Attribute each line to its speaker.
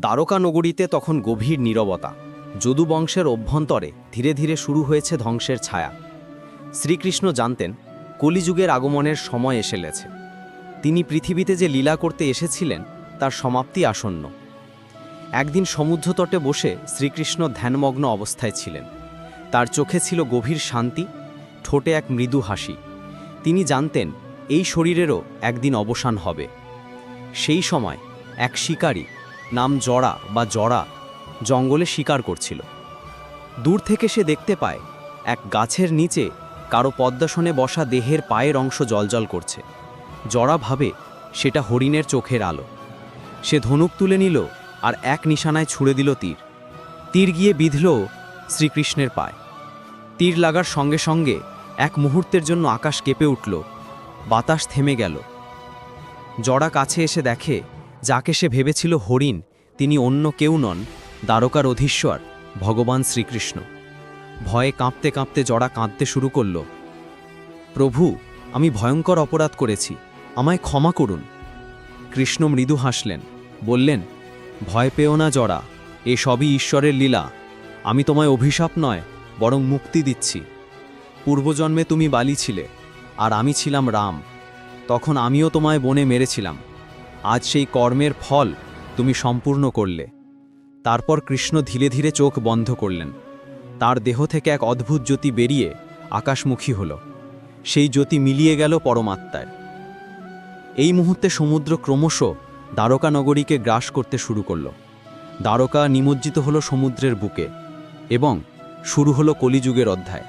Speaker 1: দ্বারকা নগরীতে তখন গভীর নীরবতা। যদু বংশের অভ্যন্তরে ধীরে ধীরে শুরু হয়েছে ধ্বংসের ছায়া। শ্রীকৃষ্ণ জানতেন, কলিযুগের আগমনের সময় এসে গেছে। তিনি পৃথিবীতে যে লীলা করতে এসেছিলেন, তার সমাপ্তি আসন্ন। একদিন সমুদ্রতটে বসে শ্রীকৃষ্ণ ধ্যানমগ্ন অবস্থায় ছিলেন। তার চোখে ছিল গভীর শান্তি, ঠোঁটে এক মৃদু হাসি। তিনি জানতেন, এই শরীরেরও একদিন অবসান হবে। সেই সময় এক শিকারী নাম জড়া বা জড়া জঙ্গলে শিকার করছিল। দূর থেকে সে দেখতে পায়, এক গাছের নিচে কারও পদ্মাসনে বসা দেহের পায়ের অংশ জলজল করছে। জড়া ভাবে, সেটা হরিণের চোখের আলো। সে ধনুক তুলে নিল আর এক নিশানায় ছুঁড়ে দিল তীর। তীর গিয়ে বিঁধল শ্রীকৃষ্ণের পায়। তীর লাগার সঙ্গে সঙ্গে এক মুহূর্তের জন্য আকাশ কেঁপে উঠল। বাতাস থেমে গেল। জড়া কাছে এসে দেখে যাকে সে ভেবেছিল হরিণ, তিনি অন্য কেউ নন, দ্বারকার অধীশ্বর, ভগবান শ্রীকৃষ্ণ। ভয়ে কাঁপতে কাঁপতে জড়া কাঁদতে শুরু করল। প্রভু, আমি ভয়ঙ্কর অপরাধ করেছি, আমায় ক্ষমা করুন। কৃষ্ণ মৃদু হাসলেন, বললেন, ভয় পেও না জড়া, এ সবই ঈশ্বরের লীলা। আমি তোমায় অভিশাপ নয়, বরং মুক্তি দিচ্ছি। পূর্বজন্মে তুমি বালি ছিলে, আর আমি ছিলাম রাম। তখন আমিও তোমায় বনে মেরেছিলাম। আজ সেই কর্মের ফল তুমি সম্পূর্ণ করলে। তারপর কৃষ্ণ ধীরে ধীরে চোখ বন্ধ করলেন। তার দেহ থেকে এক অদ্ভুত জ্যোতি বেরিয়ে আকাশমুখী হল। সেই জ্যোতি মিলিয়ে গেল পরমাত্মায়। এই মুহূর্তে সমুদ্র ক্রমশ দ্বারকা নগরীকে গ্রাস করতে শুরু করল। দ্বারকা নিমজ্জিত হলো সমুদ্রের বুকে এবং শুরু হলো কলিযুগের অধ্যায়।